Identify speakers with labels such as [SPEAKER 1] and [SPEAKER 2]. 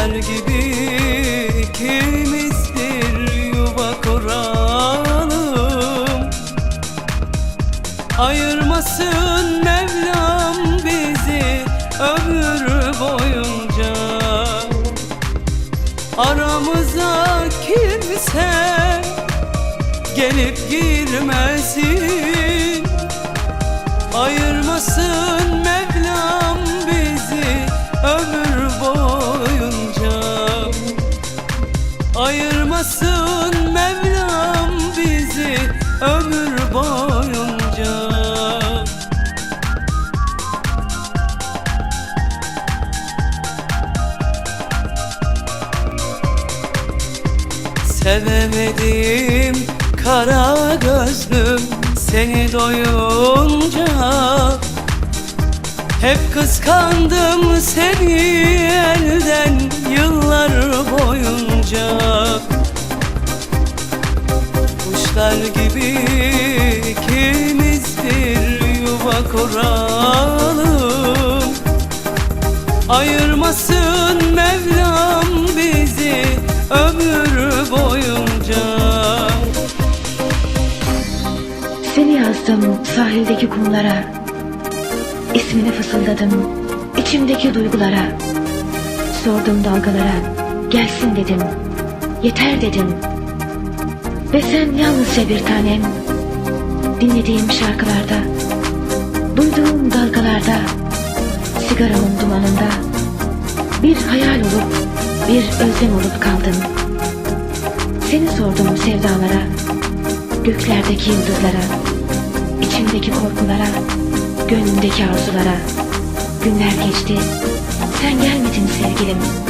[SPEAKER 1] Kuşlar gibi ikimiz bir yuva kuralım? Ayırmasın Mevlam bizi ömür boyunca. Aramıza kimse gelip girmesin. Ayırmasın Ayırmasın Mevlam bizi ömür boyunca. Sevemedim kara gözlüm seni doyunca. Hep kıskandım seni elden yıllar boyunca Kuşlar gibi ikimiz bir yuva kuralım Ayırmasın Mevlam bizi ömür boyunca.
[SPEAKER 2] Seni yazdım sahildeki kumlara. İsmini fısıldadım içimdeki duygulara. Sordum dalgalara. Gelsin dedim. Yeter dedim Ve sen yalnızca bir tanem Dinlediğim şarkılarda Duyduğum dalgalarda Sigaramın dumanında Bir hayal olup Bir özlem olup kaldım Seni sordum sevdalara Göklerdeki yıldızlara, içimdeki korkulara, gönlümdeki arzulara. Günler geçti, sen gelmedin sevgilim.